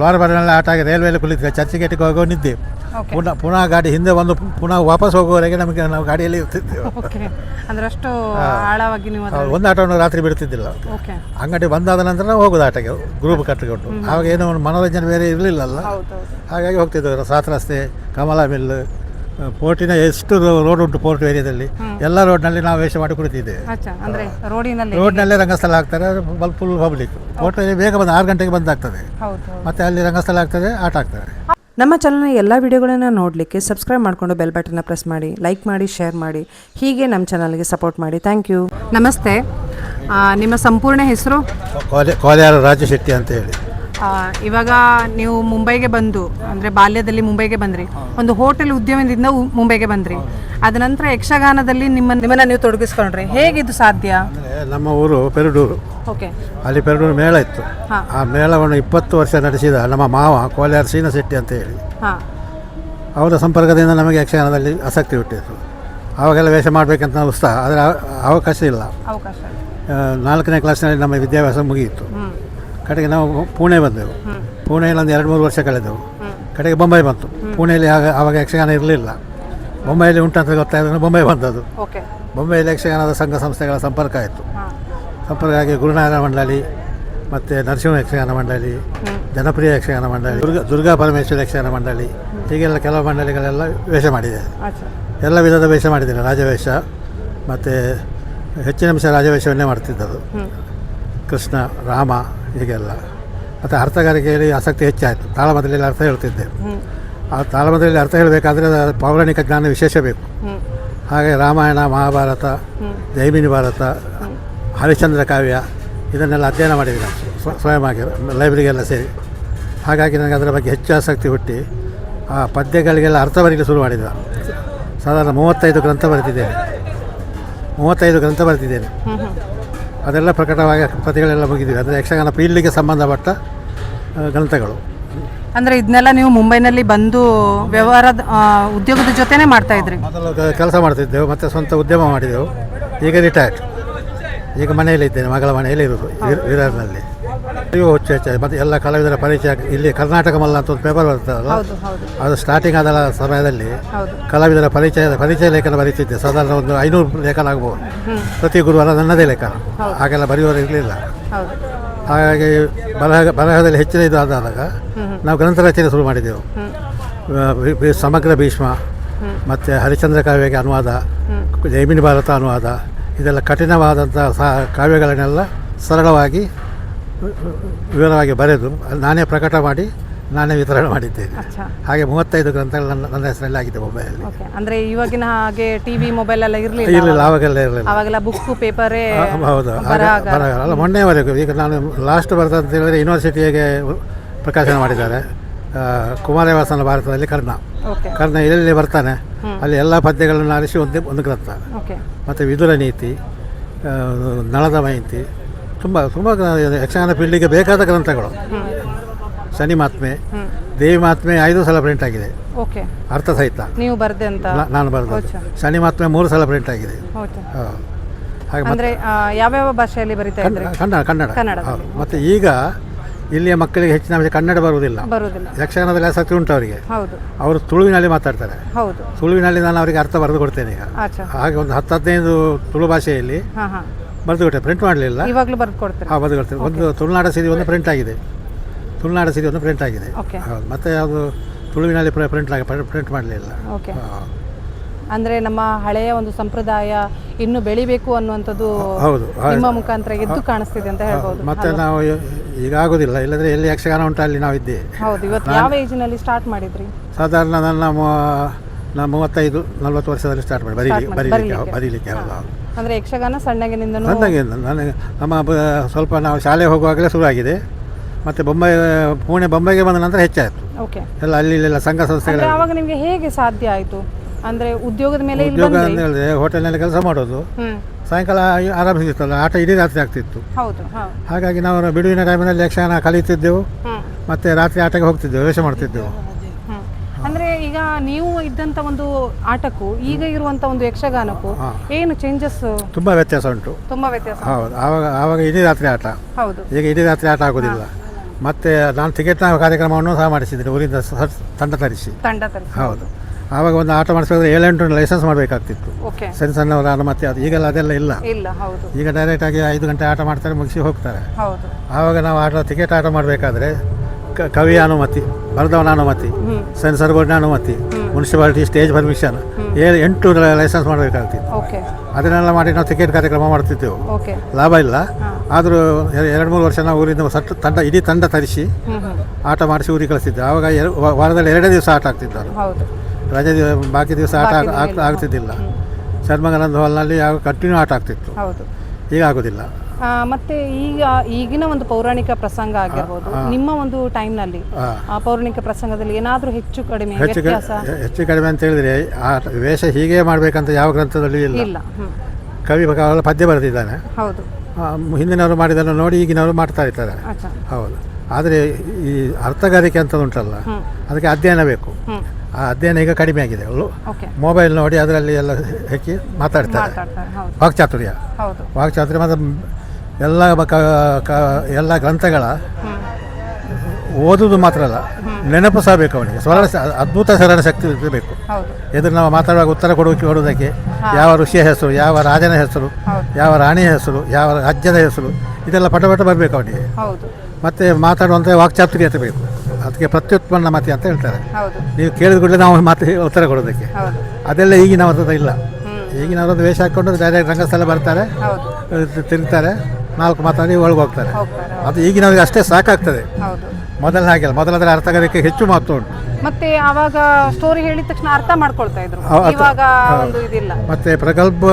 Lower ಬರನಲ್ಲಿ ಆಟ ಆಗಿ ರೈಲ್ವೆಯಲ್ಲಿ ಕುಳಿತು ಚರ್ಚ್ ಗೇಟಿಗೆ ಹೋಗೋ ನಿದ್ದೆ. ಪುನಃ ಪುನಃ ಗಾಡಿ ಹಿಂದೆ ಬಂದು ಪುನಃ ವಾಪಸ್ ಹೋಗುವವರೆಗೆ ನಮಗೆ ನಾವು ಗಾಡಿಯಲ್ಲಿ ಇರ್ತಿದ್ದೆವು ಓಕೆ ಅಂದ್ರೆ ಅಷ್ಟು ಆಳವಾಗಿ ನೀವು ಒಂದು ಆಟವನ್ನು ರಾತ್ರಿ ಬಿಡ್ತಿದ್ದಿಲ್ಲ ಅಂಗಡಿ ಬಂದಾದ ನಂತರ ನಾವು ಹೋಗೋದು ಆಟಕ್ಕೆ ಗ್ರೂಪ್ ಕಟ್ಟಿಕೊಂಡು. ಆವಾಗ ಏನೋ ಒಂದು ಮನೋರಂಜನೆ ಬೇರೆ ಇರಲಿಲ್ಲಲ್ಲ. ಹಾಗಾಗಿ ಹೋಗ್ತಿದ್ದೆವು ಸಾತ್ ರಸ್ತೆ ಕಮಲಾ ಮಿಲ್ ಪೋರ್ಟಿನ ಎಷ್ಟು ರೋಡ್ ಉಂಟು ಪೋರ್ಟ್ ಏರಿಯಾದಲ್ಲಿ ಎಲ್ಲ ರೋಡ್ನಲ್ಲಿ ನಾವು ವೇಷ ಮಾಡಿ ಕುಳಿತಿದ್ದೇವೆ ಅಚ್ಚಾ ಅಂದ್ರೆ ರೋಡಿನಲ್ಲಿ ರೋಡ್ನಲ್ಲೇ ರಂಗಸ್ಥಳ ಆಗ್ತಾರೆ ಬಲ್ ಫುಲ್ ಪಬ್ಲಿಕ್ ಪೋರ್ಟ್ ಬೇಗ ಬಂದು ಆರು ಗಂಟೆಗೆ ಬಂದಾಗ್ತದೆ. ಮತ್ತೆ ಅಲ್ಲಿ ರಂಗಸ್ಥಳ ಆಗ್ತದೆ ಆಟ ಆಗ್ತದೆ. ನಮ್ಮ ಚಾನಲ್ನ ಎಲ್ಲ ವಿಡಿಯೋಗಳನ್ನು ನೋಡಲಿಕ್ಕೆ ಸಬ್ಸ್ಕ್ರೈಬ್ ಮಾಡಿಕೊಂಡು ಬೆಲ್ ಬಟನ್ನ ಪ್ರೆಸ್ ಮಾಡಿ ಲೈಕ್ ಮಾಡಿ ಶೇರ್ ಮಾಡಿ. ಹೀಗೆ ನಮ್ಮ ಚಾನಲ್ಗೆ ಸಪೋರ್ಟ್ ಮಾಡಿ. ಥ್ಯಾಂಕ್ ಯು ನಮಸ್ತೆ. ನಿಮ್ಮ ಸಂಪೂರ್ಣ ಹೆಸರು? ಕೋಲಾರ ರಾಜಶೆಟ್ಟಿ ರಾಜು ಶೆಟ್ಟಿ ಅಂತ ಹೇಳಿ. ಇವಾಗ ನೀವು ಮುಂಬೈಗೆ ಬಂದು ಅಂದರೆ ಬಾಲ್ಯದಲ್ಲಿ ಮುಂಬೈಗೆ ಬಂದ್ರಿ. ಒಂದು ಹೋಟೆಲ್ ಉದ್ಯಮದಿಂದ ಮುಂಬೈಗೆ ಬಂದ್ರಿ. ಅದ ನಂತರ ಯಕ್ಷಗಾನದಲ್ಲಿ ನಿಮ್ಮ ನಿಮ್ಮನ್ನ ನೀವು ತೊಡಗಿಸ್ಕೊಂಡ್ರಿ. ಹೇಗಿದು ಸಾಧ್ಯ? ನಮ್ಮ ಊರು ಪೆರಡೂರು. ಓಕೆ. ಅಲ್ಲಿ ಪೆರಡೂರು ಮೇಳ ಇತ್ತು. ಆ ಮೇಳವನ್ನು ಇಪ್ಪತ್ತು ವರ್ಷ ನಡೆಸಿದ ನಮ್ಮ ಮಾವ ಕೋಲಾರ ಸೀನ ಶೆಟ್ಟಿ ಅಂತ ಹೇಳಿ. ಅವರ ಸಂಪರ್ಕದಿಂದ ನಮಗೆ ಯಕ್ಷಗಾನದಲ್ಲಿ ಆಸಕ್ತಿ ಹುಟ್ಟಿತ್ತು. ಆವಾಗೆಲ್ಲ ವೇಷ ಮಾಡಬೇಕಂತ ಉತ್ಸಾಹ ಆದರೆ ಅವಕಾಶ ಇಲ್ಲ. ನಾಲ್ಕನೇ ಕ್ಲಾಸ್ನಲ್ಲಿ ನಮ್ಮ ವಿದ್ಯಾಭ್ಯಾಸ ಮುಗಿಯಿತು. ಕಡೆಗೆ ನಾವು ಪುಣೆ ಬಂದೆವು. ಪುಣೆಯಲ್ಲಿ ಒಂದು ಎರಡು ಮೂರು ವರ್ಷ ಕಳೆದೆವು. ಕಡೆಗೆ ಬೊಂಬೈ ಬಂತು. ಪುಣೆಯಲ್ಲಿ ಆಗ ಆವಾಗ ಯಕ್ಷಗಾನ ಇರಲಿಲ್ಲ. ಬೊಂಬೈಯಲ್ಲಿ ಉಂಟಂತ ಗೊತ್ತಾಯಿದ್ರೆ ಬೊಂಬೈ ಬಂದದ್ದು. ಬೊಂಬೈಯಲ್ಲಿ ಯಕ್ಷಗಾನದ ಸಂಘ ಸಂಸ್ಥೆಗಳ ಸಂಪರ್ಕ ಆಯಿತು. ಸಂಪರ್ಕ ಆಗಿ ಗುರುನಾರಾಯಣ ಮಂಡಳಿ ಮತ್ತು ನರಸಿಂಹ ಯಕ್ಷಗಾನ ಮಂಡಳಿ ಜನಪ್ರಿಯ ಯಕ್ಷಗಾನ ಮಂಡಳಿ ದುರ್ಗಾ ದುರ್ಗಾ ಪರಮೇಶ್ವರ ಯಕ್ಷಗಾನ ಮಂಡಳಿ ಹೀಗೆಲ್ಲ ಕೆಲವು ಮಂಡಳಿಗಳೆಲ್ಲ ವೇಷ ಮಾಡಿದೆ. ಎಲ್ಲ ವಿಧದ ವೇಷ ಮಾಡಿದ್ದೇನೆ ರಾಜವೇಷ ಮತ್ತು ಹೆಚ್ಚಿನ ಅಂಶ ರಾಜವೇಷವನ್ನೇ ಮಾಡ್ತಿದ್ದದು ಕೃಷ್ಣ ರಾಮ ಹೀಗೆಲ್ಲ ಮತ್ತು ಅರ್ಥಗಾರಿಕೆಯಲ್ಲಿ ಆಸಕ್ತಿ ಹೆಚ್ಚಾಯಿತು. ತಾಳಮದ್ದಲೆಯಲ್ಲಿ ಅರ್ಥ ಹೇಳ್ತಿದ್ದೆ. ಆ ತಾಳಮದ್ದಲೆಯಲ್ಲಿ ಅರ್ಥ ಹೇಳಬೇಕಾದ್ರೆ ಪೌರಾಣಿಕ ಜ್ಞಾನ ವಿಶೇಷ ಬೇಕು. ಹಾಗೆ ರಾಮಾಯಣ, ಮಹಾಭಾರತ, ಜೈಮಿನಿ ಭಾರತ, ಹರಿಶ್ಚಂದ್ರ ಕಾವ್ಯ ಇದನ್ನೆಲ್ಲ ಅಧ್ಯಯನ ಮಾಡಿದ್ದೀನಿ ನಾನು. ಸ್ವ- ಸ್ವಯಂ ಆಗಿ ಲೈಬ್ರರಿಗೆಲ್ಲ ಸೇರಿ. ಹಾಗಾಗಿ ನನಗೆ ಅದರ ಬಗ್ಗೆ ಹೆಚ್ಚು ಆಸಕ್ತಿ ಹುಟ್ಟಿ ಆ ಪದ್ಯಗಳಿಗೆಲ್ಲ ಅರ್ಥ ಬರೀಲಿಕ್ಕೆ ಶುರು ಮಾಡಿದ್ದ ಸಾಧಾರಣ ಮೂವತ್ತೈದು ಗ್ರಂಥ ಬರೆದಿದ್ದೇನೆ. ಮೂವತ್ತೈದು ಗ್ರಂಥ ಬರೆದಿದ್ದೇನೆ. ಅದೆಲ್ಲ ಪ್ರಕಟವಾಗಿ ಕೃತಿಗಳೆಲ್ಲ ಮುಗಿದಿವೆ ಅಂದರೆ ಯಕ್ಷಗಾನ ಫೀಲ್ಡಿಗೆ ಸಂಬಂಧಪಟ್ಟ ಗ್ರಂಥಗಳು. ಅಂದರೆ ಇದನ್ನೆಲ್ಲ ನೀವು ಮುಂಬೈನಲ್ಲಿ ಬಂದು ವ್ಯವಹಾರದ ಉದ್ಯೋಗದ ಜೊತೆನೇ ಮಾಡ್ತಾ ಇದ್ರಿ? ಮೊದಲು ಕೆಲಸ ಮಾಡ್ತಿದ್ದೆವು ಮತ್ತು ಸ್ವಂತ ಉದ್ಯಮ ಮಾಡಿದೆವು. ಈಗ ರಿಟೈರ್ಡ್ ಈಗ ಮನೆಯಲ್ಲಿ ಇದ್ದೇನೆ ಮಗಳ ಮನೆಯಲ್ಲಿ ಇರೋದು ವಿರ್- ವಿರಾರ್ನಲ್ಲಿ ಇವು ಹೆಚ್ಚು ಹೆಚ್ಚಾಗಿ ಮತ್ತು ಎಲ್ಲ ಕಲಾವಿದರ ಪರಿಚಯ ಇಲ್ಲಿ ಕರ್ನಾಟಕ ಮಲ್ಲ ಅಂತ ಒಂದು ಪೇಪರ್ ಬರ್ತದಲ್ಲ ಅದು ಸ್ಟಾರ್ಟಿಂಗ್ ಆದ ಸಮಯದಲ್ಲಿ ಕಲಾವಿದರ ಪರಿಚಯ ಪರಿಚಯ ಲೇಖನ ಬರೀತಿದ್ದೆ. ಸಾಧಾರಣ ಒಂದು ಐನೂರು ಲೇಖನ ಆಗ್ಬೋದು. ಪ್ರತಿ ಗುರುವಾರ ನನ್ನದೇ ಲೇಖನ. ಹಾಗೆಲ್ಲ ಬರೆಯುವರು ಇರಲಿಲ್ಲ. ಹಾಗಾಗಿ ಬರಹ ಬರಹದಲ್ಲಿ ಹೆಚ್ಚಿನ ಇದು ಆದಾಗ ನಾವು ಗ್ರಂಥ ರಚನೆ ಶುರು ಮಾಡಿದೆವು. ಸಮಗ್ರ ಭೀಷ್ಮ ಮತ್ತು ಹರಿಚಂದ್ರ ಕಾವ್ಯಕ್ಕೆ ಅನುವಾದ ಜೈಮಿನಿ ಭಾರತ ಅನುವಾದ ಇದೆಲ್ಲ ಕಠಿಣವಾದಂಥ ಸಾ ಕಾವ್ಯಗಳನ್ನೆಲ್ಲ ಸರಳವಾಗಿ ವಿವರವಾಗಿ ಬರೆದು ನಾನೇ ಪ್ರಕಟ ಮಾಡಿ ನಾನೇ ವಿತರಣೆ ಮಾಡಿದ್ದೇನೆ. ಹಾಗೆ ಮೂವತ್ತೈದು ಗ್ರಂಥಗಳು ನನ್ನ ನನ್ನ ಹೆಸರಲ್ಲಿ ಆಗಿದೆ ಮೊಬೈಲಲ್ಲಿ ಅಂದರೆ ಇವಾಗಿನ ಹಾಗೆ ಟಿ ವಿ ಮೊಬೈಲ್ ಎಲ್ಲ ಇರಲಿಲ್ಲ ಇರಲಿಲ್ಲ ಆವಾಗೆಲ್ಲ ಇರಲಿಲ್ಲ. ಅವಾಗೆಲ್ಲ ಬುಕ್ ಪೇಪರೇ ಹೌದು ಅಲ್ಲ ಮೊನ್ನೆವರೆಗೂ ಈಗ ನಾನು ಲಾಸ್ಟ್ ಬರ್ತದೆ ಅಂತ ಹೇಳಿದ್ರೆ ಯೂನಿವರ್ಸಿಟಿಗೆ ಪ್ರಕಾಶನ ಮಾಡಿದ್ದಾರೆ? ಕುಮಾರವಾಸನ ಕುಮಾರವ್ಯಾಸನ ಭಾರತದಲ್ಲಿ ಕರ್ಣ. ಕರ್ಣ ಎಲ್ಲೆಲ್ಲಿ ಬರ್ತಾನೆ? ಅಲ್ಲಿ ಎಲ್ಲ ಪದ್ಯಗಳನ್ನು ಆರಿಸಿ ಒಂದು ಒಂದು ಗ್ರಂಥ. ಮತ್ತು ವಿದುರ ನೀತಿ ನಳದ ಮಯಂತಿ ತುಂಬ ತುಂಬ ಯಕ್ಷಗಾನ ಫೀಲ್ಡಿಗೆ ಬೇಕಾದ ಗ್ರಂಥಗಳು. ಶನಿ ಮಾತ್ಮೆ ದೇವಿ ಮಾತ್ಮೆ ಐದು ಸಲ ಪ್ರಿಂಟ್ ಆಗಿದೆ. ಓಕೆ. ಅರ್ಥ ಸಹಿತ. ನೀವು ಬರ್ದೆ ಅಂತ? ನಾನು ಬರೆದ. ಶನಿ ಮಾತ್ಮೆ ಮೂರು ಸಲ ಪ್ರಿಂಟ್ ಆಗಿದೆ. ಅಂದ್ರೆ ಯಾವ್ಯಾವ ಭಾಷೆಯಲ್ಲಿ ಬರೀತಾ ಕನ್ನಡ ಕನ್ನಡ ಕನ್ನಡ. ಮತ್ತು ಈಗ ಇಲ್ಲಿಯ ಮಕ್ಕಳಿಗೆ ಹೆಚ್ಚಿನ ಕನ್ನಡ ಬರುವುದಿಲ್ಲ. ಯಕ್ಷಗಾನದಲ್ಲಿ ಆಸಕ್ತಿ ಉಂಟು ಅವರಿಗೆ. ಅವರು ತುಳುವಿನಲ್ಲಿ ಮಾತಾಡ್ತಾರೆ. ತುಳುವಿನಲ್ಲಿ ನಾನು ಅವರಿಗೆ ಅರ್ಥ ಬರೆದು ಕೊಡ್ತೇನೆ ಈಗ. ಹಾಗೆ ಒಂದು ಹತ್ತು ಹದಿನೈದು ತುಳು ಭಾಷೆಯಲ್ಲಿ ಬರೆದು ಕೊಟ್ಟೆ ಪ್ರಿಂಟ್ ಮಾಡಲಿಲ್ಲ. ಇವಾಗಲೂ ಬರ್ದು ಕೊಡ್ತಾರೆ ಹಾಂ ಬರೆದು ಕೊಡ್ತೇನೆ ಒಂದು ತುಳುನಾಡ ಸಿರಿ ಒಂದು ಪ್ರಿಂಟ್ ಆಗಿದೆ. ತುಳುನಾಡ ಸಿರಿ ಒಂದು ಪ್ರಿಂಟ್ ಆಗಿದೆ. ಓಕೆ ಹೌದು ಮತ್ತೆ ಅದು ತುಳುವಿನಲ್ಲಿ ಪ್ರಿಂಟ್ ಆಗಿ ಪ್ರಿಂಟ್ ಮಾಡಲಿಲ್ಲ. ಓಕೆ ಅಂದರೆ ನಮ್ಮ ಹಳೆಯ ಒಂದು ಸಂಪ್ರದಾಯ ಇನ್ನು ಬೆಳಿಬೇಕು ಅನ್ನುವಂಥದ್ದು ಹೌದು. ನಿಮ್ಮ ಮುಖಾಂತರ ಎದ್ದು ಕಾಣಿಸ್ತಿದೆ ಅಂತ ಹೇಳ್ಬೋದು. ಮತ್ತೆ ನಾವು ಈಗ ಆಗೋದಿಲ್ಲ. ಇಲ್ಲದ್ರೆ ಎಲ್ಲಿ ಯಕ್ಷಗಾನ ಉಂಟು ಅಲ್ಲಿ ನಾವು ಇದ್ದೇವೆ. ಹೌದು ಇವತ್ತು ಯಾವ ಏಜಿನಲ್ಲಿ ಸ್ಟಾರ್ಟ್ ಮಾಡಿದ್ರಿ? ಸಾಧಾರಣ ನನ್ನ ಮೂವತ್ತೈದು ನಲ್ವತ್ತು ವರ್ಷದಲ್ಲಿ ಸ್ಟಾರ್ಟ್ ಮಾಡಿ. ಬರೀಲಿ ಬರೀಲಿಕ್ಕೆ ಬರೀಲಿಕ್ಕೆ. ಹೌದು ಹೌದು. ಅಂದರೆ ಯಕ್ಷಗಾನ ಸಣ್ಣಗಿನಿಂದ ನನಗೆ ನನಗೆ ನಮ್ಮ ಬ- ಸ್ವಲ್ಪ ನಾವು ಶಾಲೆ ಹೋಗುವಾಗಲೇ ಶುರುವಾಗಿದೆ. ಮತ್ತು ಬೊಂಬೈ ಪುಣೆ ಬೊಂಬೈಗೆ ಬಂದ ನಂತರ ಹೆಚ್ಚಾಯಿತು. ಓಕೆ. ಎಲ್ಲ ಅಲ್ಲಿ ಇಲ್ಲೆಲ್ಲ ಸಂಘ ಸಂಸ್ಥೆಗಳು ಅಂದರೆ ಆವಾಗ ನಿಮಗೆ ಹೇಗೆ ಸಾಧ್ಯ ಆಯಿತು? ಅಂದರೆ ಉದ್ಯೋಗದ ಮೇಲೆ ಇಲ್ಲಿ ಉದ್ಯೋಗ ಬಂದ್ರಿ. ಅಂತ ಹೇಳಿದ್ರೆ ಹೋಟೆಲ್ನಲ್ಲಿ ಕೆಲಸ ಮಾಡೋದು. ಸಾಯಂಕಾಲ ಆರಂಭಿಸಿತ್ತಲ್ಲ ಆಟ ಇಡೀ ರಾತ್ರಿ ಆಗ್ತಿತ್ತು. ಹೌದು ಹಾಗಾಗಿ ನಾವು ಬಿಡುವಿನ ಟೈಮಿನಲ್ಲಿ ಯಕ್ಷಗಾನ ಕಲಿತಿದ್ದೆವು ಹ್ಮ್. ಮತ್ತು ರಾತ್ರಿ ಆಟಕ್ಕೆ ಹೋಗ್ತಿದ್ದೆವು ವೇಷ ಮಾಡ್ತಿದ್ದೆವು. ನೀವು ಇದ್ದಂತ ಒಂದು ಆಟಕ್ಕೂ ಈಗ ಇರುವಂತ ಒಂದು ಯಕ್ಷಗಾನಕ್ಕೂ ಏನು ಚೇಂಜಸ್ ತುಂಬ ವ್ಯತ್ಯಾಸ ಉಂಟು. ತುಂಬಾ ವ್ಯತ್ಯಾಸ ಹೌದು. ಆವಾಗ ಆವಾಗ ಇಡೀ ರಾತ್ರಿ ಆಟ. ಹೌದು. ಈಗ ಇಡೀ ರಾತ್ರಿ ಆಟ ಆಗೋದಿಲ್ಲ. ಮತ್ತೆ ನಾನು ಟಿಕೆಟ್ ಕಾರ್ಯಕ್ರಮವನ್ನು ಸಹ ಮಾಡಿಸಿದ್ದೀನಿ ಊರಿಂದ ತಂಡ ತರಿಸಿ. ತಂಡ ತರಿಸಿ. ಹೌದು. ಆವಾಗ ಒಂದು ಆಟ ಮಾಡಿಸಬೇಕಾದ್ರೆ ಏಳೆಂಟು ಲೈಸೆನ್ಸ್ ಮಾಡಬೇಕಾಗ್ತಿತ್ತು. ಸಣ್ಣ ಸಣ್ಣವರ ಅನುಮತಿ ಅದು ಈಗೆಲ್ಲ ಅದೆಲ್ಲ ಇಲ್ಲ. ಈಗ ಡೈರೆಕ್ಟಾಗಿ ಐದು ಗಂಟೆ ಆಟ ಮಾಡ್ತಾರೆ ಮುಗಿಸಿ ಹೋಗ್ತಾರೆ. ಆವಾಗ ನಾವು ಆಟ ಟಿಕೆಟ್ ಆಟ ಮಾಡಬೇಕಾದ್ರೆ ಕ ಕವಿಯ ಅನುಮತಿ ಬರೆದವನ ಅನುಮತಿ ಸೆನ್ಸರ್ ಬೋರ್ಡ್ನ ಅನುಮತಿ ಮುನ್ಸಿಪಾಲಿಟಿ ಸ್ಟೇಜ್ ಪರ್ಮಿಷನ್ ಏಳು ಎಂಟು ಲೈಸೆನ್ಸ್ ಮಾಡಬೇಕಾಗ್ತಿತ್ತು. ಓಕೆ. ಅದನ್ನೆಲ್ಲ ಮಾಡಿ ನಾವು ಟಿಕೆಟ್ ಕಾರ್ಯಕ್ರಮ ಮಾಡ್ತಿದ್ದೆವು. ಓಕೆ. ಲಾಭ ಇಲ್ಲ. ಆದರೂ ಎರಡು ಮೂರು ವರ್ಷ ನಾವು ಊರಿಂದ ಸಟ್ಟು ತಂಡ ಇಡೀ ತಂಡ ತರಿಸಿ ಆಟ ಮಾಡಿಸಿ ಊರಿಗೆ ಕಳಿಸ್ತಿದ್ದೆ ಆವಾಗ ಎರ- ವ- ವಾರದಲ್ಲಿ ಎರಡೇ ದಿವಸ ಆಟ ಆಗ್ತಿದ್ದರು ಹೌದು. ರಜೆ ದಿವ ಬಾಕಿ ದಿವಸ ಆಟ ಆಗ- ಆಗ್- ಆಗ್ತಿದ್ದಿಲ್ಲ. ಶರ್ಮಗನಂದ ಹಾಲ್ನಲ್ಲಿ ಯಾವ ಕಂಟಿನ್ಯೂ ಆಟ ಆಗ್ತಿತ್ತು. ಹೌದು. ಈಗ ಆಗೋದಿಲ್ಲ. ಮತ್ತೆ ಈಗ ಈಗಿನ ಒಂದು ಪೌರಾಣಿಕ ಪ್ರಸಂಗ ಆಗಿರ್ಬೋದು ನಿಮ್ಮ ಒಂದು ಟೈಮ್ನಲ್ಲಿ ಪೌರಾಣಿಕ ಪ್ರಸಂಗದಲ್ಲಿ ಏನಾದರೂ ಹೆಚ್ಚು ಕಡಿಮೆ ಹೆಚ್ಚು ವ್ಯತ್ಯಾಸ? ಹೆಚ್ಚು ಕಡಿಮೆ ಅಂತ ಹೇಳಿದ್ರೆ ಆ ವೇಷ ಹೀಗೆ ಮಾಡಬೇಕಂತ ಯಾವ ಗ್ರಂಥದಲ್ಲಿ ಇಲ್ಲ. ಇಲ್ಲ ಹ್ಮ್. ಕವಿ ಕೇವಲ ಪದ್ಯ ಬರೆದಿದ್ದಾನೆ. ಹೌದು. ಆ, ಹಿಂದಿನವರು ಮಾಡಿದ್ದನ್ನು ನೋಡಿ ಈಗಿನವರು ಮಾಡ್ತಾ ಇರ್ತಾರೆ ಅಚ್ಚಾ. ಹೌದು. ಆದರೆ ಈ ಅರ್ಥಗಾರಿಕೆ ಅಂತ ಉಂಟಲ್ಲ ಅದಕ್ಕೆ ಅಧ್ಯಯನ ಬೇಕು. ಆ ಅಧ್ಯಯನ ಈಗ ಕಡಿಮೆ ಆಗಿದೆ. ಅವಳು ಓಕೆ. ಮೊಬೈಲ್ ನೋಡಿ ಅದರಲ್ಲಿ ಎಲ್ಲ ಹೆಕ್ಕಿ ಮಾತಾಡ್ತಾರೆ. ಮಾತಾಡ್ತಾರೆ ಹೌದು. ವಾಕ್ಚಾತುರ್ಯ. ಹೌದು. ವಾಕ್ಚಾತುರ್ಯ ಮತ್ತು ಎಲ್ಲ ಕ- ಕ- ಎಲ್ಲ ಗ್ರಂಥಗಳ ಓದುವುದು ಮಾತ್ರ ಅಲ್ಲ ನೆನಪು ಸಹ ಬೇಕು ಅವನಿಗೆ. ಸ್ಮರಣ ಸ- ಅದ್ಭುತ ಸ್ಮರಣ ಶಕ್ತಿ ಬೇಕು ಹೌದು. ಎದುರು ನಾವು ಮಾತಾಡುವಾಗ ಉತ್ತರ ಕೊಡೋಕೆ ಕೊಡೋದಕ್ಕೆ ಯಾವ ಋಷಿಯ ಹೆಸರು ಯಾವ ರಾಜನ ಹೆಸರು ಯಾವ ರಾಣಿಯ ಹೆಸರು ಯಾವ ರಾಜ್ಯದ ಹೆಸರು ಇದೆಲ್ಲ ಪಟ ಪಟ ಬರಬೇಕು ಅವನಿಗೆ. ಹೌದು. ಮತ್ತು ಮಾತಾಡುವಂಥ ವಾಕ್ಚಾತುರ್ಯ ಬೇಕು ಅದಕ್ಕೆ ಪ್ರತ್ಯುತ್ಪನ್ನ ಮತಿ ಅಂತ ಹೇಳ್ತಾರೆ. ಹೌದು. ನೀವು ಕೇಳಿದ ಕೂಡಲೇ ನಾವು ಮಾತು ಉತ್ತರ ಕೊಡೋದಕ್ಕೆ. ಹೌದು. ಅದೆಲ್ಲ ಈಗಿನ ಅವರದ್ದು ಇಲ್ಲ. ಈಗಿನವರದ್ದು ವೇಷ ಹಾಕ್ಕೊಂಡು ಡೈರೆಕ್ಟ್ ರಂಗಸ್ಥಳ ಬರ್ತಾರೆ. ಹೌದು. ತಿರುಗ್ತಾರೆ. ನಾಲ್ಕು ಮಾತಾಡಿ ಒಳಗೆ ಹೋಗ್ತಾರೆ. ಹೋಗ್ತಾರೆ ಅದು ಈಗಿನವ್ರಿಗೆ ಅಷ್ಟೇ ಸಾಕಾಗ್ತದೆ. ಹೌದು. ಮೊದಲ ಹಾಗೆಲ್ಲ ಮೊದಲಾದ್ರೆ ಅರ್ಥಗಾರಿಕೆ ಹೆಚ್ಚು ಮಹತ್ವ ಉಂಟು. ಮತ್ತೆ ಅವಾಗ ಸ್ಟೋರಿ ಹೇಳಿದ ತಕ್ಷಣ ಅರ್ಥ ಮಾಡ್ಕೊಳ್ತಾ ಇದ್ರು. ಮತ್ತೆ ಅರ್ಥ- ಇವಾಗ ಒಂದು ಇದಿಲ್ಲ. ಮತ್ತು ಪ್ರಗಲ್ಭ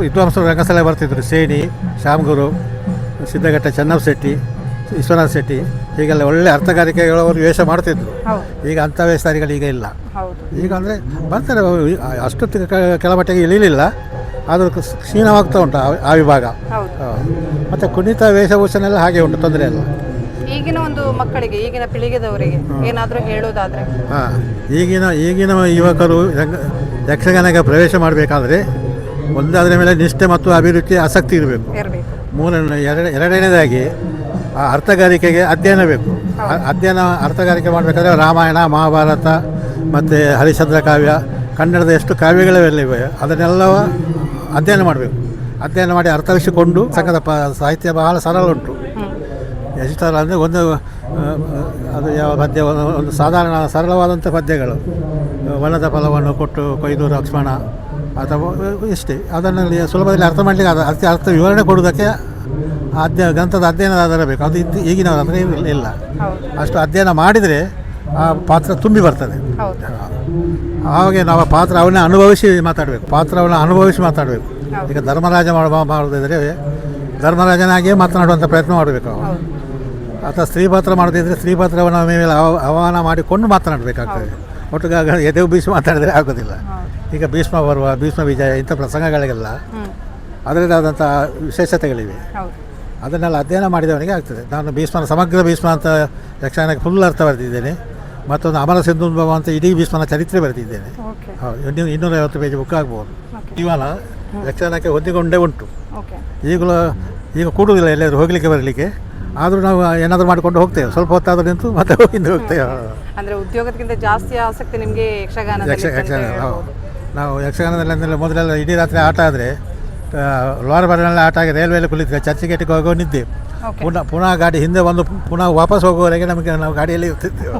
ವಿದ್ವಾಂಸರು ರಂಗಸ್ಥಳ ಬರ್ತಿದ್ರು ಸೇಣಿ ಶ್ಯಾಮಗುರು ಸಿದ್ದಘಟ್ಟ ಚೆನ್ನಪ್ಪ ಶೆಟ್ಟಿ ವಿಶ್ವನಾಥ್ ಶೆಟ್ಟಿ ಹೀಗೆಲ್ಲ ಒಳ್ಳೆ ಅರ್ಥಗಾರಿಕೆಗಳವರು ವೇಷ ಮಾಡ್ತಿದ್ರು. ಹೌದು. ಈಗ ಅಂಥ ವೇಷಧಾರಿಗಳು ಈಗ ಇಲ್ಲ. ಹೌದು. ಈಗ ಅಂದರೆ ಬರ್ತಾರೆ ಅಷ್ಟೊತ್ತಿಗೆ ಕೆ- ತಿ- ಕ- ಕೆಳಮಟ್ಟಿಗೆ ಇಳಿಲಿಲ್ಲ. ಆದರೂ ಕ್ಷೀಣವಾಗ್ತಾ ಉಂಟು ಆ- ವಿಭಾಗ. ಮತ್ತು ಕುಣಿತ ವೇಷಭೂಷಣ ಎಲ್ಲ ಹಾಗೆ ಉಂಟು ತೊಂದರೆ ಇಲ್ಲ. ಈಗಿನ ಒಂದು ಮಕ್ಕಳಿಗೆ ಈಗಿನ ಪೀಳಿಗೆದವರಿಗೆ ಏನಾದರೂ ಹೇಳೋದಾದ್ರೆ ಹಾಂ ಈಗಿನ ಈಗಿನ ಯುವಕರು ಯಕ್ಷಗಾನಕ್ಕೆ ಪ್ರವೇಶ ಮಾಡಬೇಕಾದ್ರೆ ಒಂದಾದ್ರ ಮೇಲೆ ನಿಷ್ಠೆ ಮತ್ತು ಅಭಿರುಚಿ ಆಸಕ್ತಿ ಇರಬೇಕು. ಮೂರನೇ ಎರಡು ಎರಡನೇದಾಗಿ ಆ ಅರ್ಥಗಾರಿಕೆಗೆ ಅಧ್ಯಯನ ಬೇಕು. ಅಧ್ಯಯನ ಅರ್ಥಗಾರಿಕೆ ಮಾಡಬೇಕಾದ್ರೆ ರಾಮಾಯಣ ಮಹಾಭಾರತ ಮತ್ತು ಹರಿಶ್ಚಂದ್ರ ಕಾವ್ಯ ಕನ್ನಡದ ಎಷ್ಟು ಕಾವ್ಯಗಳಿವೆ ಅದನ್ನೆಲ್ಲವ ಅಧ್ಯಯನ ಮಾಡಬೇಕು. ಅಧ್ಯಯನ ಮಾಡಿ ಅರ್ಥವಿಸಿಕೊಂಡು ಸಂಘದ ಪ ಸಾಹಿತ್ಯ ಬಹಳ ಸರಳ ಉಂಟು ಎಷ್ಟು ಸರಳ ಅಂದರೆ ಒಂದು ಅದು ಯಾವ ಪದ್ಯ ಒಂದು ಸಾಧಾರಣ ಸರಳವಾದಂಥ ಪದ್ಯಗಳು. ವನದ ಫಲವನ್ನು ಕೊಟ್ಟು ಕೊಯ್ದು ಲಕ್ಷ್ಮಣ ಅಥವಾ ಇಷ್ಟೇ. ಅದನ್ನಲ್ಲಿ ಸುಲಭದಲ್ಲಿ ಅರ್ಥ ಮಾಡಲಿಕ್ಕೆ ಅದು ಅರ್ಥ ಅರ್ಥ ವಿವರಣೆ ಕೊಡುವುದಕ್ಕೆ ಅಧ್ಯ ಗ್ರಂಥದ ಅಧ್ಯಯನದ ಆಧಾರ ಬೇಕು. ಅದು ಇದ್ದು ಈಗಿನವರು ಅಂದರೆ ಇಲ್ಲ. ಅಷ್ಟು ಅಧ್ಯಯನ ಮಾಡಿದರೆ ಆ ಪಾತ್ರ ತುಂಬಿ ಬರ್ತದೆ. ಹಾಗೆ ನಾವು ಪಾತ್ರ ಅವನ್ನ ಅನುಭವಿಸಿ ಮಾತಾಡಬೇಕು. ಪಾತ್ರವನ್ನು ಅನುಭವಿಸಿ ಮಾತಾಡಬೇಕು. ಈಗ ಧರ್ಮರಾಜ ಮಾಡ ಮಾಡೋದಿದ್ರೆ ಧರ್ಮರಾಜನಾಗಿಯೇ ಮಾತನಾಡುವಂಥ ಪ್ರಯತ್ನ ಮಾಡಬೇಕು ಅವನು ಅಥವಾ ಸ್ತ್ರೀ ಪಾತ್ರ ಮಾಡೋದಿದ್ರೆ ಸ್ತ್ರೀ ಪಾತ್ರವನ್ನು ಮೇಲೆ ಅವ- ಆಹ್ವಾನ ಮಾಡಿಕೊಂಡು ಮಾತನಾಡಬೇಕಾಗ್ತದೆ. ಒಟ್ಟಿಗೆ ಎದೆ ಬೀಸಿ ಮಾತಾಡಿದರೆ ಆಗೋದಿಲ್ಲ. ಈಗ ಭೀಷ್ಮ ಬರುವ ಭೀಷ್ಮ ವಿಜಯ ಇಂಥ ಪ್ರಸಂಗಗಳಿಗೆಲ್ಲ ಅದರದಾದಂಥ ವಿಶೇಷತೆಗಳಿವೆ. ಅದನ್ನೆಲ್ಲ ಅಧ್ಯಯನ ಮಾಡಿದವನಿಗೆ ಆಗ್ತದೆ. ನಾನು ಭೀಷ್ಮನ ಸಮಗ್ರ ಭೀಷ್ಮ ಅಂತ ಯಕ್ಷಗಾನಕ್ಕೆ ಫುಲ್ ಅರ್ಥ ಬರೆದಿದ್ದೇನೆ. ಮತ್ತೊಂದು ಅಮರ ಸಿಂಧುಭವ ಅಂತ ಇಡೀ ಭೀಷ್ಮನ ಚರಿತ್ರೆ ಬರೆದಿದ್ದೇನೆ. ಓಕೆ ಹೌದು ಇನ್ನೂ ಇನ್ನೂರೈವತ್ತು ಪೇಜ್ ಬುಕ್ ಆಗ್ಬೋದು. ಇವಾಗ ಜೀವನ ಯಕ್ಷಗಾನಕ್ಕೆ ಹೊಂದಿಕೊಂಡೇ ಉಂಟು. ಈಗಲೂ ಈಗ ಕೂಡುವುದಿಲ್ಲ ಎಲ್ಲಾದರೂ ಹೋಗಲಿಕ್ಕೆ ಬರಲಿಕ್ಕೆ. ಆದರೂ ನಾವು ಏನಾದರೂ ಮಾಡಿಕೊಂಡು ಹೋಗ್ತೇವೆ. ಸ್ವಲ್ಪ ಹೊತ್ತಾದರೂ ನಿಂತು ಮತ್ತೆ ಹಿಂದೆ ಹೋಗ್ತೇವೆ. ಅಂದರೆ ಉದ್ಯೋಗಕ್ಕಿಂತ ಜಾಸ್ತಿ ಆಸಕ್ತಿ ನಿಮಗೆ ಯಕ್ಷಗಾನ ಹೌದು. ನಾವು ಯಕ್ಷಗಾನದಲ್ಲಿ ಅಂದರೆ ಮೊದಲೆಲ್ಲ ಇಡೀ ರಾತ್ರಿ ಆಟ ಆದರೆ ಲೋರ್ ಬರಲ್ಲ ಆಟ ಆಗಿ ರೈಲ್ವೆಯಲ್ಲಿ ಕುಳಿತು ಚರ್ಚ್ ಗೇಟಿಗೆ ಹೋಗೋ ನಿದ್ದೆ. ಪುನಃ ಪುನಃ ಗಾಡಿ ಹಿಂದೆ ಬಂದು ಪುನಃ ವಾಪಸ್ ಹೋಗುವವರೆಗೆ ನಮಗೆ ನಾವು ಗಾಡಿಯಲ್ಲಿ ಇರ್ತಿದ್ದೇವೆ.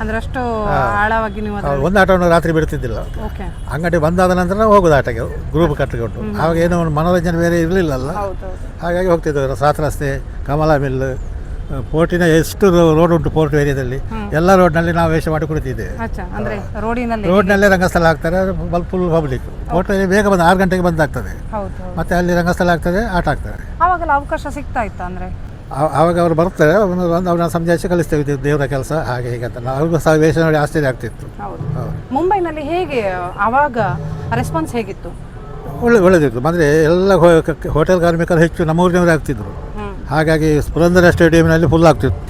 ಅಂದ್ರೆ ಅಷ್ಟು ಆಳವಾಗಿ ನೀವು ಒಂದು ಆಟವನ್ನು ರಾತ್ರಿ ಬಿಡ್ತಿದ್ದಿಲ್ಲ. ಅಂಗಡಿ ಬಂದಾದ ನಂತರ ನಾವು ಹೋಗೋದು ಆಟಕ್ಕೆ ಗ್ರೂಪ್ ಕಟ್ಟಿಕೊಂಡು. ಆವಾಗ ಏನೋ ಒಂದು ಮನೋರಂಜನೆ ಬೇರೆ ಇರಲಿಲ್ಲಲ್ಲ. ಹಾಗಾಗಿ ಹೋಗ್ತಿದ್ದೆವು. ಸಾತ್ ರಸ್ತೆ ಕಮಲಾ ಮಿಲ್ ಪೋರ್ಟಿನ ಎಷ್ಟು ರೋಡ್ ಉಂಟು ಪೋರ್ಟ್ ಏರಿಯಾದಲ್ಲಿ ಎಲ್ಲ ರೋಡ್ನಲ್ಲಿ ನಾವು ವೇಷ ಮಾಡಿ ಕುಳಿತಿದ್ದೇವೆ ಅಂದ್ರೆ ರೋಡಿನಲ್ಲಿ ರೋಡ್ನಲ್ಲೇ ರಂಗಸ್ಥಳ ಆಗ್ತಾರೆ ಬಲ್ ಫುಲ್ ಪಬ್ಲಿಕ್ ಪೋರ್ಟ್ ಬೇಗ ಬಂದು ಆರು ಗಂಟೆಗೆ ಬಂದಾಗ್ತದೆ. ಮತ್ತೆ ಅಲ್ಲಿ ರಂಗಸ್ಥಳ ಆಗ್ತದೆ ಆಟ ಆಗ್ತದೆ. ಅವಾಗೆಲ್ಲ ಅವಕಾಶ ಸಿಗ್ತಾ ಇತ್ತು ಅಂದ್ರೆ? ಅವಾಗ ಆವಾಗ ಅವರು ಬರ್ತಾರೆ ಒಂದು ಅವ್ರನ್ನ ಸಂಜಾಯಿಸಿ ಕಲಿಸ್ತೇವೆ ದೇವರ ಕೆಲಸ ಹಾಗೆ ಹೀಗೆ ಅಂತ. ಅವ್ರಿಗೂ ಸಹ ವೇಷ ನೋಡಿ ಆಶ್ಚರ್ಯ ಆಗ್ತಿತ್ತು. ಮುಂಬೈನಲ್ಲಿ ಹೇಗೆ ಅವಾಗ ರೆಸ್ಪಾನ್ಸ್ ಹೇಗಿತ್ತು? ಒಳ್ಳೆ ಒಳ್ಳೆದಿತ್ತು. ಅಂದರೆ ಎಲ್ಲ ಹೋಟೆಲ್ ಕಾರ್ಮಿಕರು ಹೆಚ್ಚು ನಮ್ಮ ಊರಿನವರೇ ಆಗ್ತಿದ್ರು. ಹಾಗಾಗಿ ಪುರಂದರ ಸ್ಟೇಡಿಯಂನಲ್ಲಿ ಫುಲ್ ಆಗ್ತಿತ್ತು.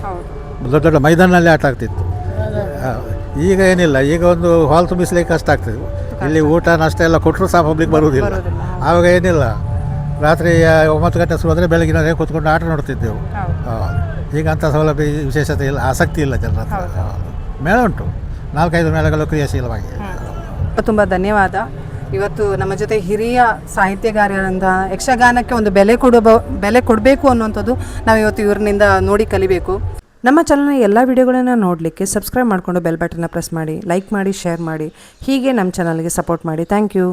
ದೊಡ್ಡ ದೊಡ್ಡ ಮೈದಾನಲ್ಲಿ ಆಟ ಆಗ್ತಿತ್ತು. ಈಗ ಏನಿಲ್ಲ ಈಗ ಒಂದು ಹಾಲ್ ತುಂಬಿಸ್ಲಿಕ್ಕೆ ಕಷ್ಟ ಆಗ್ತದೆ. ಇಲ್ಲಿ ಊಟ ನಾಷ್ಟ ಎಲ್ಲ ಕೊಟ್ಟರು ಸಹ ಪಬ್ಲಿಕ್ ಬರುವುದಿಲ್ಲ. ಆವಾಗ ಏನಿಲ್ಲ ರಾತ್ರಿ ಒಂಬತ್ತು ಗಂಟೆ ಶುರು ಆದರೆ ಬೆಳಗಿನ ಕೂತ್ಕೊಂಡು ಆಟ ನೋಡ್ತಿದ್ದೆವು. ಈಗ ಅಂಥ ಸೌಲಭ್ಯ ವಿಶೇಷತೆ ಇಲ್ಲ ಆಸಕ್ತಿ ಇಲ್ಲ ಜನರ ಮೇಳ ಉಂಟು. ನಾಲ್ಕೈದು ಮೇಳಗಳು ಕ್ರಿಯಾಶೀಲವಾಗಿ. ತುಂಬ ಧನ್ಯವಾದ. ಇವತ್ತು ನಮ್ಮ ಜೊತೆ ಹಿರಿಯ ಸಾಹಿತ್ಯಗಾರರಂತಹ ಯಕ್ಷಗಾನಕ್ಕೆ ಒಂದು ಬೆಲೆ ಕೊಡಬ ಬೆಲೆ ಕೊಡಬೇಕು ಅನ್ನುವಂಥದ್ದು ನಾವು ಇವತ್ತು ಇವರಿನಿಂದ ನೋಡಿ ಕಲಿಬೇಕು. ನಮ್ಮ ಚಾನಲ್ನ ಎಲ್ಲ ವಿಡಿಯೋಗಳನ್ನು ನೋಡಲಿಕ್ಕೆ ಸಬ್ಸ್ಕ್ರೈಬ್ ಮಾಡಿಕೊಂಡು ಬೆಲ್ ಬಟನ್ನ ಪ್ರೆಸ್ ಮಾಡಿ ಲೈಕ್ ಮಾಡಿ ಶೇರ್ ಮಾಡಿ, ಹೀಗೆ ನಮ್ಮ ಚಾನಲ್ಗೆ ಸಪೋರ್ಟ್ ಮಾಡಿ. Thank you